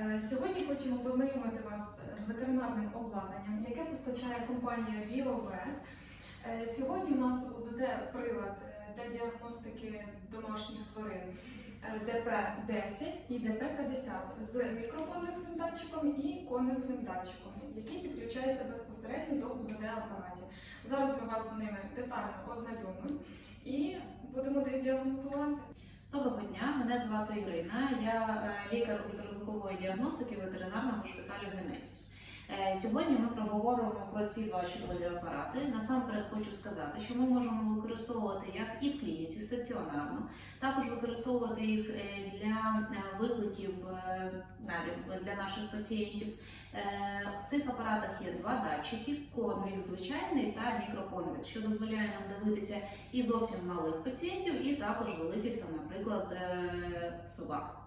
Е, Сьогодні хочемо познайомити вас з ветеринарним обладнанням, яке постачає компанія BioVet. Е, Сьогодні у нас УЗД-прилад е, для діагностики домашніх тварин е, ДП-10 і ДП-50 з мікроконвексним датчиком і конвексним датчиком, який підключається безпосередньо до УЗД-апаратів. Зараз ми вас з ними детально ознайомимо і будемо діагностувати. Мене звати Ірина. Я е, лікар ультразвукової діагностики ветеринарного шпиталю Генезіс. Е, Сьогодні ми проговоримо про ці два чудові апарати. Насамперед хочу сказати, що ми можемо використовувати як і в клініці стаціонарно, також використовувати їх е, для викликів е, для наших пацієнтів. Е, В цих апаратах є два датчики: конвік звичайний та мікроконвік, що дозволяє нам дивитися і зовсім малих пацієнтів, і також великих, там, наприклад, е, собак.